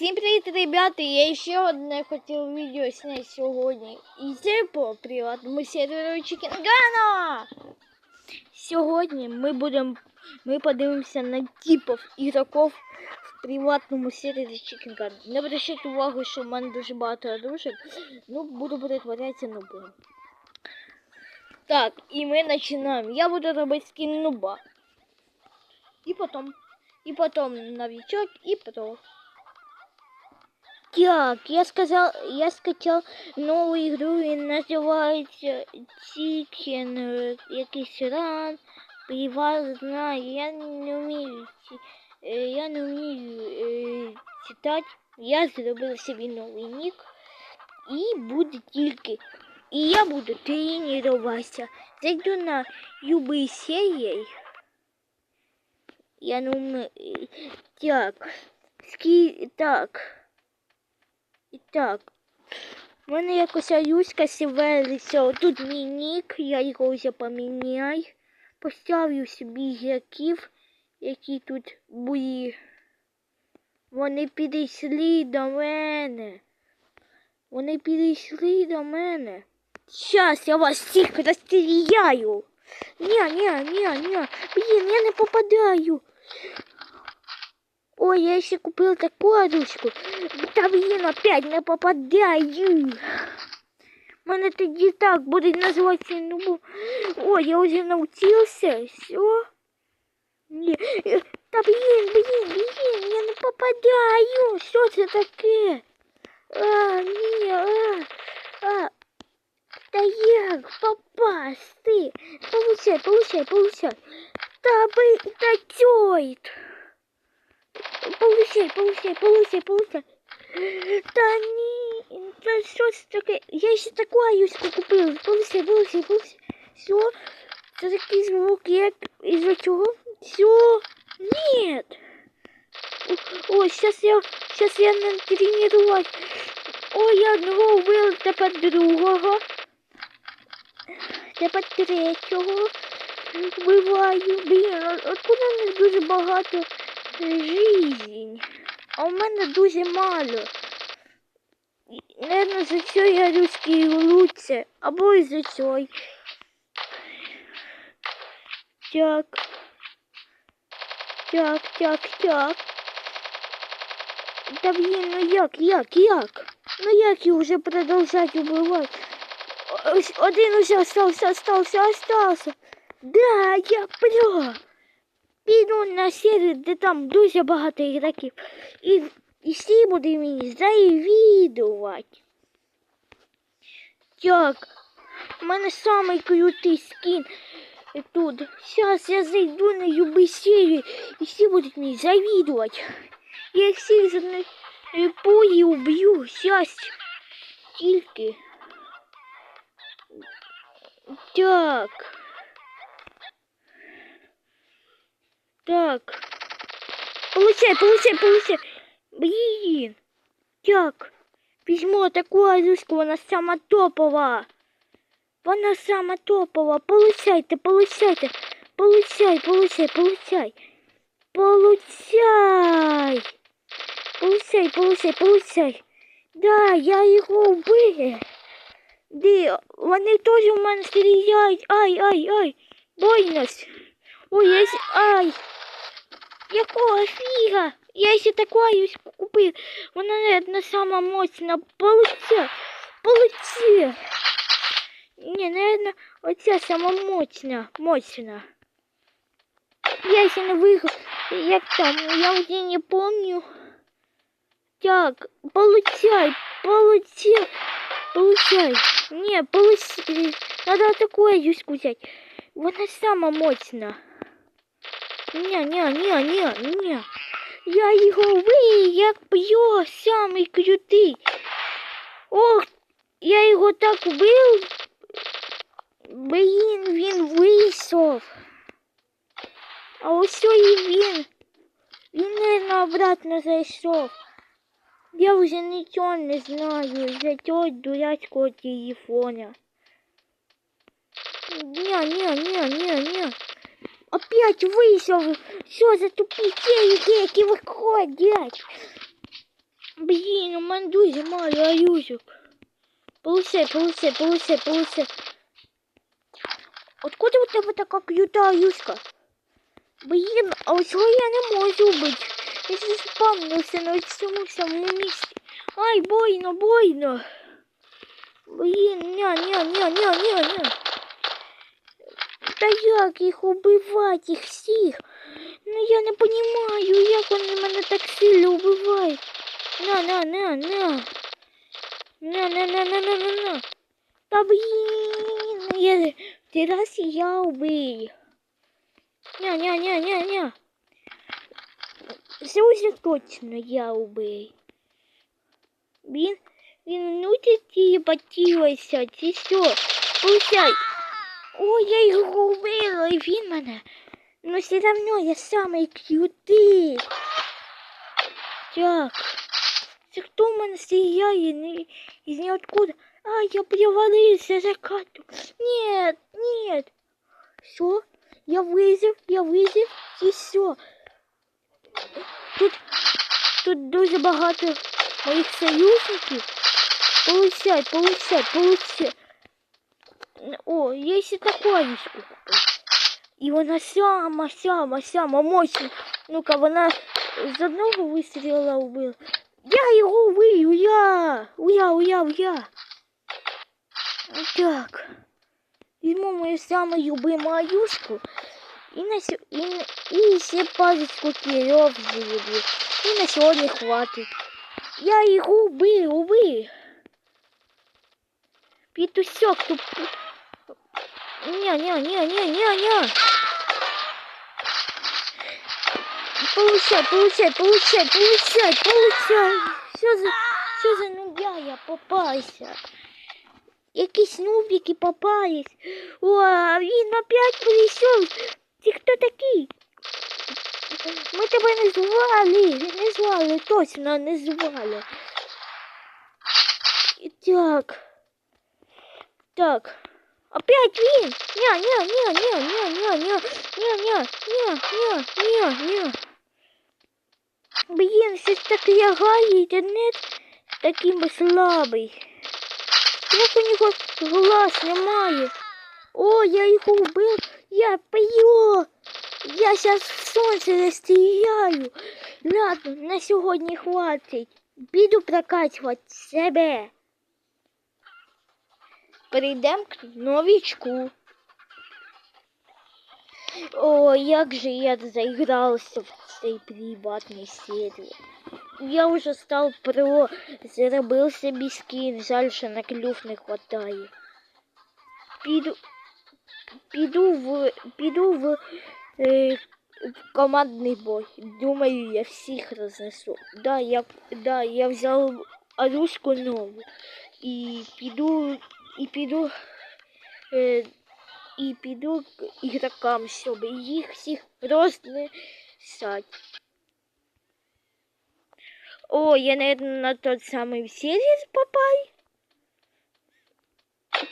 Всім привіт, ребята! Я ще одне хотів відео зняти сьогодні. І це по приватному серверу Чікінгана. Сьогодні ми будемо ми подивимося на типів ігроків в приватному сервері Чікінган. Не обращайте увагу, що в мене дуже багато оружок. Ну, буду перетворятися нубом. Так, і ми починаємо. Я буду робити скін нуба. І потім, і потім новичок, і потім. Так, я сказал, я скачал новую игру и называется Chicken, э, якийсь ран, приватна, я не вмію, е, я не вмію е, читати, я зробив собі новий нік. І буде тільки, і я буду тренуватися. Зайду на любий серій, я не вмію, е, так, ски, так. І так, в мене якось Аюська сівелися. Тут мій нік, я його вже поміняю. Поставлю собі ігроків, які тут були. Вони підійшли до мене. Вони підійшли до мене. Щас я вас всіх розстріляю. Ні, ні, ні, ні. Блін, я не попадаю. Ой, я ще купила таку одушку. Та блін, опять не попадаю. Мене тоді так будуть називати ну. Ой, я вже навчився. Все. Ні. е, Та блін, блін, блін, я не попадаю. Що це таке? А, ні, а, а. Та як попасти? Получай, получай, получай. Та би, та тьойт. Получай, получай, получай, получай. Та ні, та що це таке? Я ще таку аюську купила. Получай, получай, получай. Все, це такий звук, як із-за чого? Все, нет. О, сейчас я, сейчас я не тренировать. О, я одного вбив, тепер другого. Тепер третього. Вбиваю. Блін, от- откуда них дуже багато жизнь? А у мене дуже мало. Наверно, за цього я людський лучше. Або і за цього. Так. Так, так, так. Та блін, ну як, як, як? Ну як їх вже продовжати убивати? Один уже остався, остався, остався. Да, я пря. На сервер, де там дуже багато ігроків. І, і всі будуть мені завідувати. Так, у мене самий крутий скін тут. Зараз я зайду на любий сервер, і всі будуть мені завідувати. Я всіх за пої уб'ю. Зараз тільки. Так. Так. Получай, получай, получай. Блин. Так. Візьму таку азушку, вона сама топова. Вона сама топова. Получайте, получайте. Получай, получай, получай. Получай. Получай, получай, получай. Да, я його вбив. Де? Вони теж у мене стріляють. Ай, ай, ай. Бойнось. Ой, я. Ай. Якого фіга? Я ще таку аюську купив. Вона, наверное, сама моцна. Получай. Получай. Ні, наверное, оця сама моцна. Моцна. Я ще не виграв. Як там? Я вже не помню. Так, получай, получай, получай. Не, получай. Надо такое юську взять. Вона сама моцна. Не, не, не, не, не. Я його ви, як б'ю, самий крутий. Ох, я його так вбив. Блін, він вийшов. А ось і він. Він, наверное, обратно зайшов. Я вже нічого не знаю за цього дурацького телефона. Не, не, не, не, не. Опять вийшов. Що за тупі телеки, які виходять? Блін, у мене дуже мало аюшок. Получай, получай, получай, получай. Откуда у тебе така крута аюшка? Блін, а ось я не можу убити. Я ще спавнився на цьому самому місці. Ай, больно, больно. Блін, ня, ня, ня, ня, ня, ня. Та як їх убивати, їх всіх? Ну я не розумію, як вони мене так сильно убивають. На, на, на, на. На, на, на, на, на, на, на. Та блін, я... ти я убив. Ня, ня, ня, ня, ня. Це уже точно я убив. Він, він ну ти тілепатілася, чи що? Получай. Ой, я його убила, і він мене. Но все равно я самый крутий. Так. Це хто в мене стріляє із ниоткуда? А, я привалився за карту. Нет, нет. Все, я визив, я визив і все. Тут, тут дуже багато моїх союзників. Получай, получай, получай. О, я ще таку авічку купив. І вона сяма, сяма, сяма, мощна. Ну-ка, вона з одного вистріла вбила. Я його вбив, я, уя, уя, уя. Так. Візьму мою саму любиму аюшку і, на, сьо- на- і ще парочку зроблю. І на сьогодні хватить. Я його вбив, убив. Петусек тут. Не, не, не, не, не, не. Получай, получай, получай, получай, получай. Що за, що за нубя я попався? Якісь нубики попались. О, він опять прийшов. Ти хто такий? Ми тебе не звали, не звали, точно не звали. Так. Так. Опять. Ня, ня, ня, ня, ня, ня, ня, ня, ня, ня, ня, ня, ня. Блін, щось так лягає інтернет такий би слабий. Як у нього глаз немає. О, я його вбив. Я пою. Я зараз в сонце застріляю. Ладно, на сьогодні хватить. Піду прокачувати себе. Перейдемо к новичку. О, як же я заігрався в цей приватний сервер. Я вже став про, заробив собі скін, жаль, що на клюв не хватає. Піду, піду в, піду в, е, в командний бой. Думаю, я всіх рознесу. Да, я, да, я взяв оружку нову. І піду, і піду, е, і піду к ігрокам, щоб їх всіх рознесати. О, я, наверное, на тот самый сервис попал.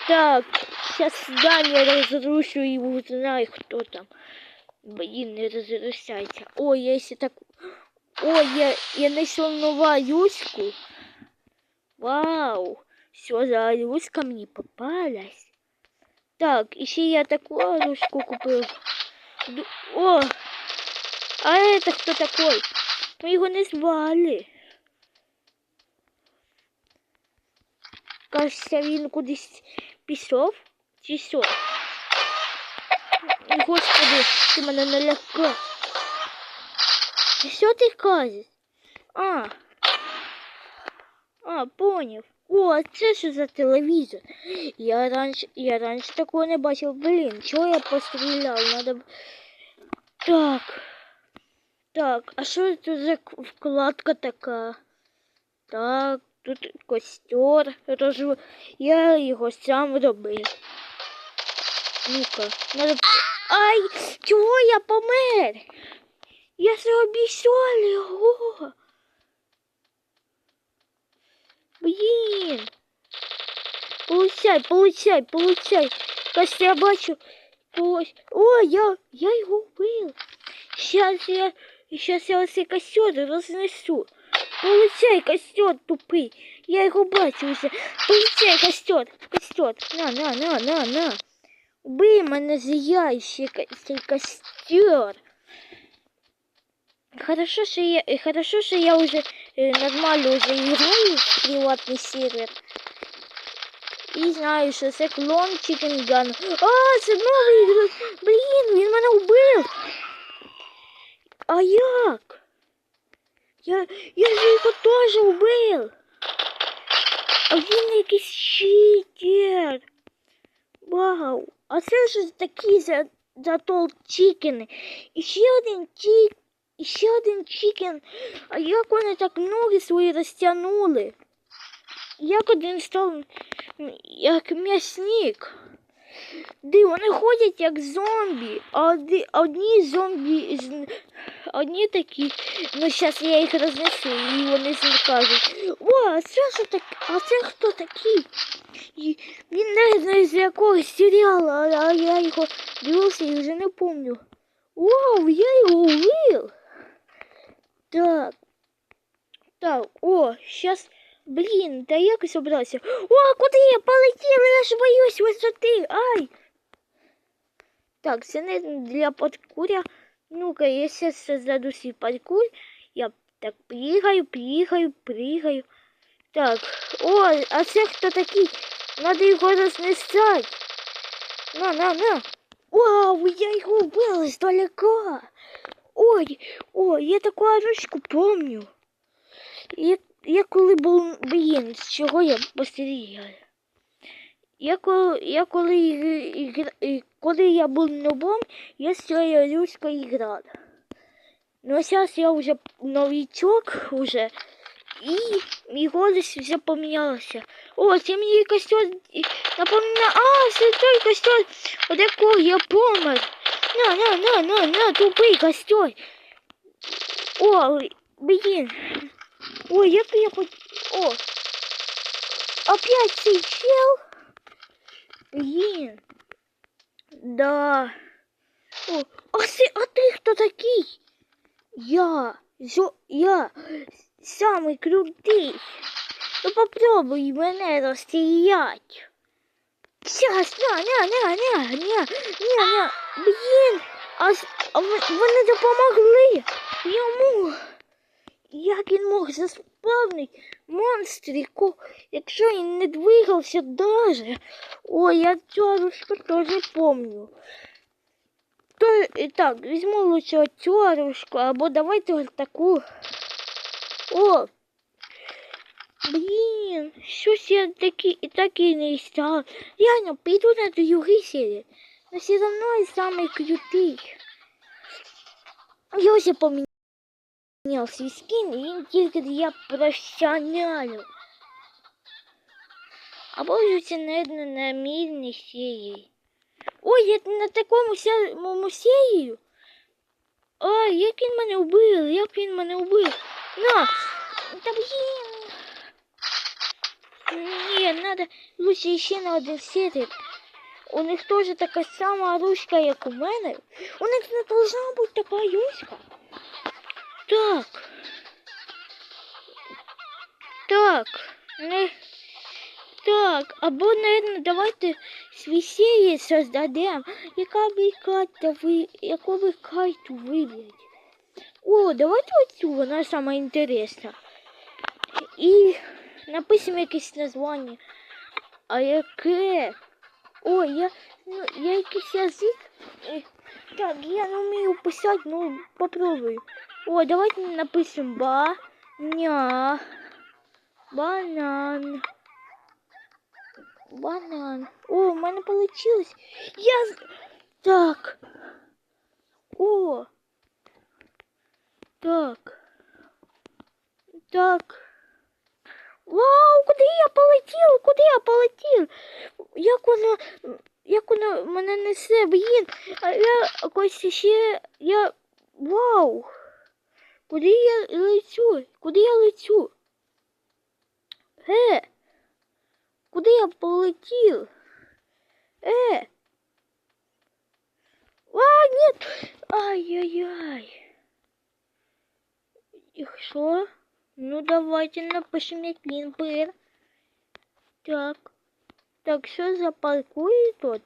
Так, сейчас здание разрушу и узнаю, кто там. Блин, не разрушайся. О, я если так... О, я, я нашел новую Юську. Вау. Все, за Юська мне попалась. Так, еще я такую Юську купил. О, а это кто такой? Мы его не звали. Кажеться, він кудись пішов. Чи що? Господи, ти мене налякав. Що ти кажеш? А. А, поняв. О, це що за телевізор? Я раніше, я раніше такого не бачив. Блін, чого я постріляв? Надо... Так. Так, а що це за вкладка така? Так, тут костер розв... Я його сам робив. Ну-ка, надо... Ай, чого я помер? Я солі, його. Блін. Получай, получай, получай. Кажется, я бачу. Ось. О, я, я його вбив. Сейчас я, сейчас я оцей костер рознесу. Получай, костер тупий. Я його бачу вже. Получай, костер, костер. На, на, на, на, на. Убий мене зияючий костер. Хорошо, що я, е, хорошо, що я вже е, нормально вже граю в приватний сервер. І знаю, що це клон Chicken Gun. А, це новий ігрок. Блін, він мене вбив. А як? Я, я ж його теж вбив. А він якийсь читер. Вау. А це ж такі за, затол чікени. І ще один чік. І ще один чікен. А як вони так ноги свої розтягнули? Як один став як м'ясник? Ди, вони ходять як зомбі, а одні зомбі, одні такі, ну зараз я їх рознесу, і вони скажуть, о, а це що так, а це хто такий? І він не знаю з якогось серіалу, а, я його дивився і вже не пам'ятаю. Вау, я його вбив. Так. Так, о, сейчас, блин, да якось обрався. О, куди я полетіла? Я ж боюсь висоти. Ай. Так, це для подкуря. Ну-ка, я сейчас создаду свій паркур. Я так пригаю, пригаю, пригаю. Так, о, а це хто такий? Надо його рознесати. На, на, на. Вау, я його вбила здалека. Ой, ой, я таку ручку помню. Я, я коли був, блін, з чого я постерігаю? Я коли, я коли, ігр- коли я був нобом, я з цією ручкою грав. Ну, а зараз я вже новичок уже, і мій голос вже помінявся. О, це мені костюм напоминає, а, це той костюм, от якого я помер. На, на, на, на, на, тупий костюм. О, блін. Ой, як я по... О! Опять цей чел? Блін. Да. О, а, ти, а ти хто такий? Я. Зо, я. Самий крутий. Ну попробуй мене розстрілять. Сейчас, на, на, на, на, на, на, на. Блін. А, а вони допомогли йому. Як він мог заспавнити монстрику, якщо він не двигався даже? Ой, я цю ручку теж помню. То, і так, візьму лучше цю або давайте ось таку. О! Блін, щось я такі і так і не став. Реально, піду на другий серії. Но все равно самый крутий. Я вже поміняв снял свой скин, и им я профессионалю. А боже, наверное, на мирной серии. Ой, я на такому серію. Ой, як він мене вбив, як він мене вбив. На, та блін. Ні, надо лучше ще на один сервер. У них теж така сама ручка, як у мене. У них не должна бути така ручка. Так. Так. Не... Так, або, наверное, давайте свій серії создадем. Яка би карта ви... Яку би карту вибрати? О, давайте оцю, вона сама інтересна. І напишемо якесь названня. А яке? О, я, ну, я якийсь язик. Е, Так, я не вмію писати, ну попробую. О, давайте напишем ба, ня, банан. Банан. О, у мене получилось. Я... Так. О. Так. Так. Вау, куди я полетів? Куди я полетів? Як воно, як воно мене несе, блін. А я якось ще, я, вау. Куди я лечу? Куди я лечу? Е, куди я полетів? Е. А, нет. Ай-яй-яй. І що? Ну, давайте напишем який Б. Так. Так, що запаркує тут?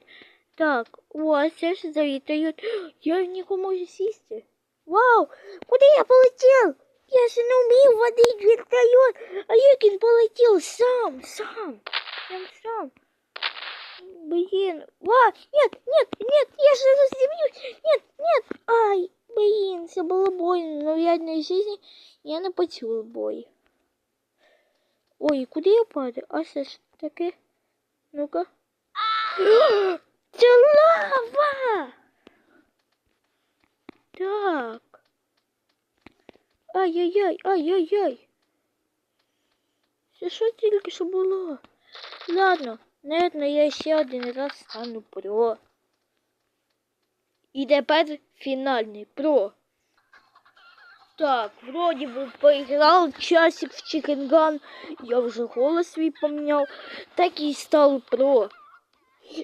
Так, о, це ж завітають. Я в нього можу сісти. Вау! Куди я полетів? Я ж не вмів водити вертольот. А як він полетів? Сам, сам. Сам, сам. Блин. Ва, нет, нет, нет, я Я не почув бой. Ой, куди я падаю? А це ж таке? Ну-ка. Це лава! Так. Ай-яй-яй, ай-яй-яй. Це що тільки що було? Ладно, наверное, я ще один раз стану про. І тепер фінальний про. Так, вроді би поіграв часик в Чикенган, я вже голос свій поміняв, так і став про.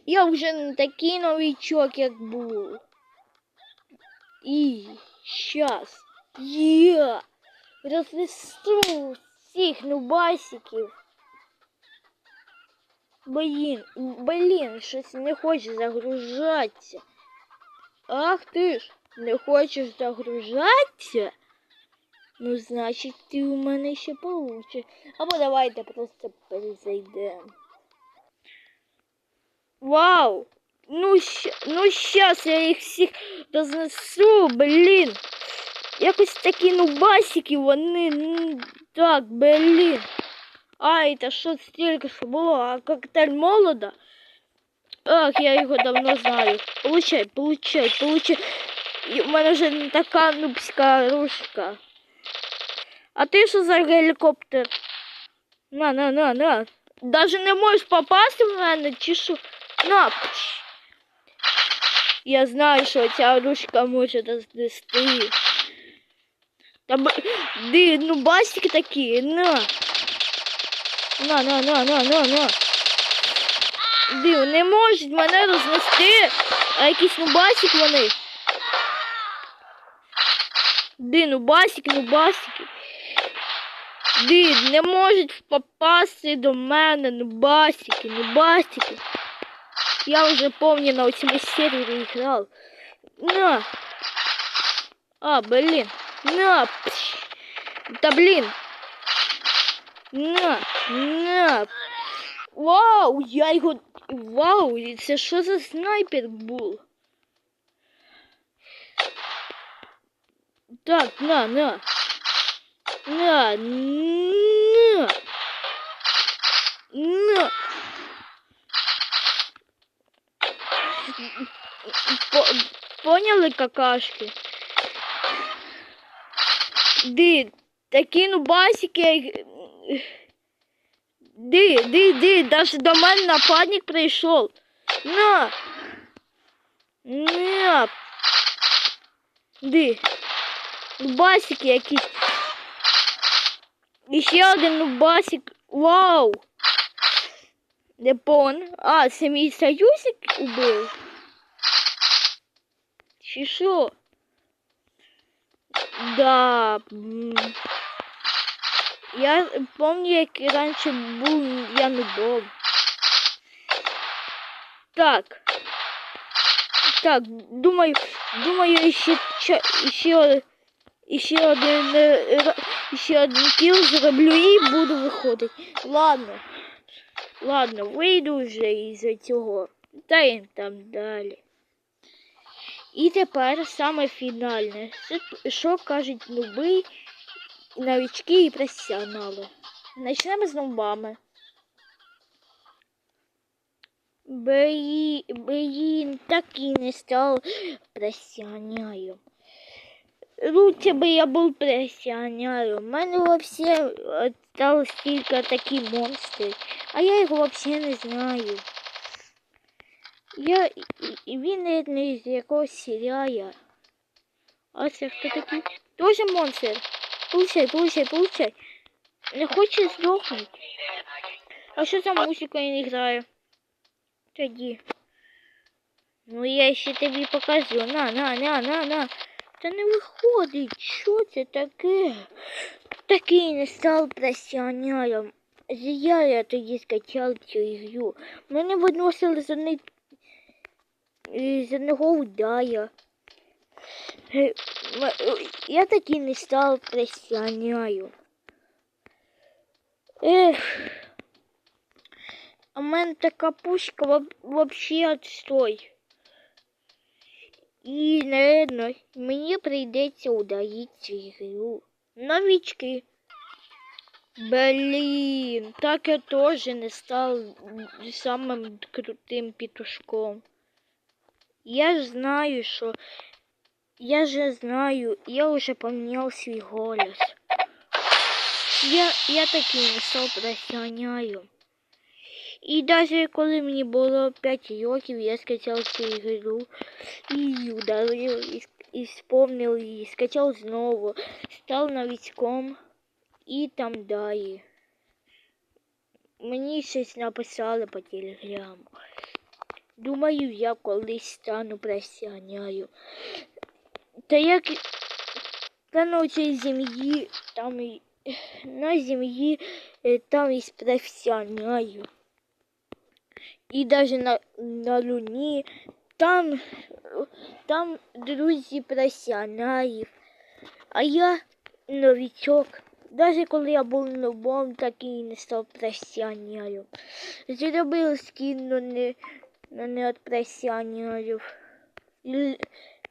Я вже не такий новичок, як був. І щас я рознесу всіх нубасиків. Блін, блін, щось не хоче загружатися. Ах ти ж, не хочеш загружатися? Ну, значить, ти у мене ще получиш. Або давайте просто перезайдемо. Вау! Ну, щ... ну щас я їх всіх рознесу, блін. Якось такі нубасики, вони, ну, так, блін. Ай, та що стільки що було, а коктейль молода? Ах, я його давно знаю. Получай, получай, получай. І в мене вже не така нубська рушка. А ти що за гелікоптер? На, на, на, на. Даже не можеш попасти в мене, чи що? На. Я знаю, що ця ручка може рознести. Та. Ди, ну басики такі, на. На, на, на, на, на, на. Ди, не можуть мене рознести, а якісь нубасик вони. Ди, нубасики, нубасики. Ди, не можуть попасти до мене, нубасики, нубасики. Я вже помню на цьому сервері грав. На. А, блін. На. Пш. Та блін. На. На. Вау, я його. Вау, і це що за снайпер був? Так, на, на. На, на. На. По- Поняли какашки? Ди, такі ну басики. Ди, ди, ди, даже до мене нападник прийшов. На. На. Ди. Нубасики якісь. І ще один нубасик. Вау. Не пон. А, це мій союзик убив. Чи що? Да. Я помню, як раніше був я нубом. Так. Так, думаю, думаю, ще, ще, ще один, е, ра- ще один кіл зроблю і буду виходити. Ладно. Ладно, вийду вже із цього. Та їм там далі. І тепер саме фінальне. Що- кажуть нуби, новички і професіонали. Почнемо з нубами. Блін, блін, так і не став професіоналом. Лучше бы я был профессионалом. У мене вообще осталось тільки такі монстри. А я його вообще не знаю. Я і- і він не з якогось серіалу. А це хто такий? Тоже монстр. Получай, получай, получай. Не хоче здохнути. А що за музика не грає? Тоді. Ну я ще тобі покажу. На, на, на, на, на. Та не виходить, що це таке? Такий не став професіоналом. Зря я тоді скачав цю ігру. Мене виносили з, одни... е, з одного удая. Е, е, Я таки не став професіоналом. Ех. А в мене така пушка вообще отстой. І, наверное, мені прийдеться удалити ігру. Новички. Блін, так я теж не став самим крутим петушком. Я ж знаю, що я же знаю, я уже поменял свой голос. Я, я такий не став професіоналом. І навіть коли мені було 5 років, я скачав цю ігру і ударив, і, і вспомнив її, скачав знову, став новичком і там далі. Мені щось написали по телеграму. Думаю, я колись стану професіоналом. Та як та цій землі, там на землі е, там і професіоналів. І навіть на, на Луні там, там друзі професіоналів. А я новичок. Навіть коли я був новом, так і не став професіоналом. Зробив скін, но не, но не від професіоналів.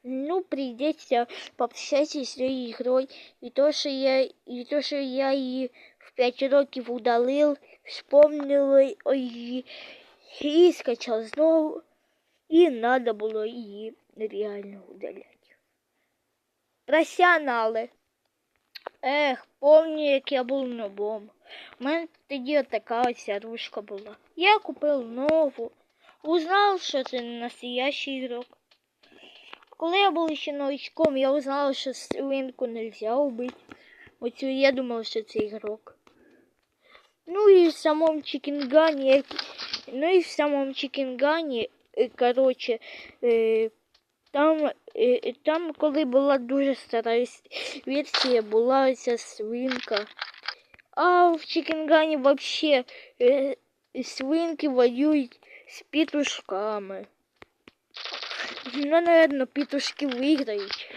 Ну, придется пообщаться с этой игрой. И то, что я, и то, что я її в 5 років удалил, вспомнил її і скачав знову. І надо було її реально удаляти. Професіонали. Ех, помню, як я був новом. У мене тоді така ось ручка була. Я купив нову. Узнав, що це не настоящий ігрок. Коли я був ще новичком, я узнала, що свинку нельзя убити. Оцю я думала, що це ігрок. Ну і в самому Чикінгані, ну і в самому Чикінгані, е, короче, е, там, е, там, коли була дуже стара с- версія, була ця свинка. А в Чикінгані вообще свинки воюють з петушками. Ну, наверное, петушки виграють.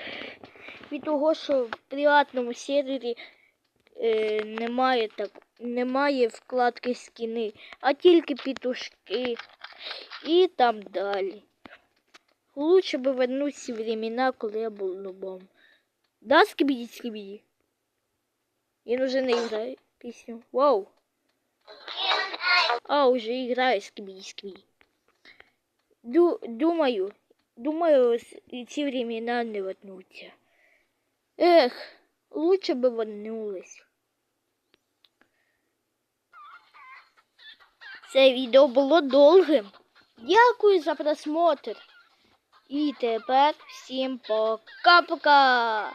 Від того, що в приватному сервері е, немає так, немає вкладки скіни, а тільки петушки. І там далі. Лучше би вернуться времена, коли я був нубом. Да, скибіді, скибіді? Він уже не грає пісню. Вау. А, уже играю скибіді, скибіді. Ду, думаю, думаю, ці времена не вернуться. Ех, лучше би вернулись. Це відео було довгим. Дякую за просмотр. І тепер всім пока-пока.